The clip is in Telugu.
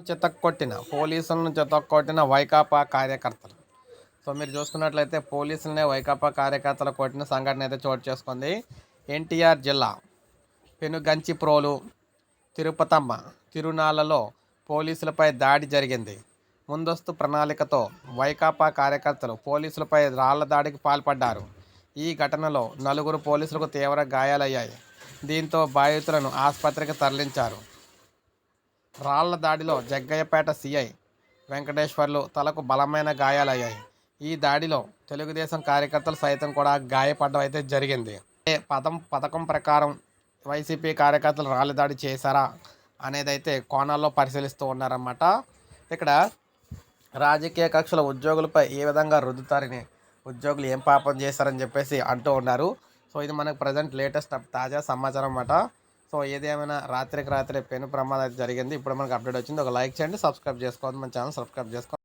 చితక్కొట్టిన పోలీసులను చెతక్కొట్టిన వైకాపా కార్యకర్తలు. సో మీరు చూసుకున్నట్లయితే పోలీసులనే వైకాపా కార్యకర్తలు కొట్టిన సంఘటన అయితే చోటు చేసుకుంది. ఎన్టీఆర్ జిల్లా పెనుగంచిప్రోలు తిరుపతమ్మ తిరునాళ్ళలో పోలీసులపై దాడి జరిగింది. ముందస్తు ప్రణాళికతో వైకాపా కార్యకర్తలు పోలీసులపై రాళ్ళ దాడికి పాల్పడ్డారు. ఈ ఘటనలో నలుగురు పోలీసులకు తీవ్ర గాయాలయ్యాయి. దీంతో బాధితులను ఆసుపత్రికి తరలించారు. రాళ్ళ దాడిలో జగ్గయ్యపేట సీఐ వెంకటేశ్వర్లు తలకు బలమైన గాయాలయ్యాయి. ఈ దాడిలో తెలుగుదేశం కార్యకర్తలు సైతం కూడా గాయపడడం అయితే జరిగింది. పదం పథకం ప్రకారం వైసీపీ కార్యకర్తలు రాళ్ళ దాడి చేశారా అనేది అయితే కోణాల్లో పరిశీలిస్తూ ఉన్నారన్నమాట. ఇక్కడ రాజకీయ కక్షల ఉద్యోగులపై ఏ విధంగా రుద్దుతారని ఉద్యోగులు ఏం పాపం చేశారని చెప్పేసి అంటూ ఉన్నారు. సో ఇది మనకు ప్రజెంట్ లేటెస్ట్ తాజా సమాచారం అన్నమాట. సో ఏదేమైనా రాత్రికి రాత్రి పెను ప్రమాదం జరిగింది ఇప్పుడు మనకు అప్డేట్ వచ్చింది ఒక లైక్ చేయండి సబ్స్క్రైబ్ చేసుకోండి మన ఛానల్ సబ్స్క్రైబ్ చేసుకోండి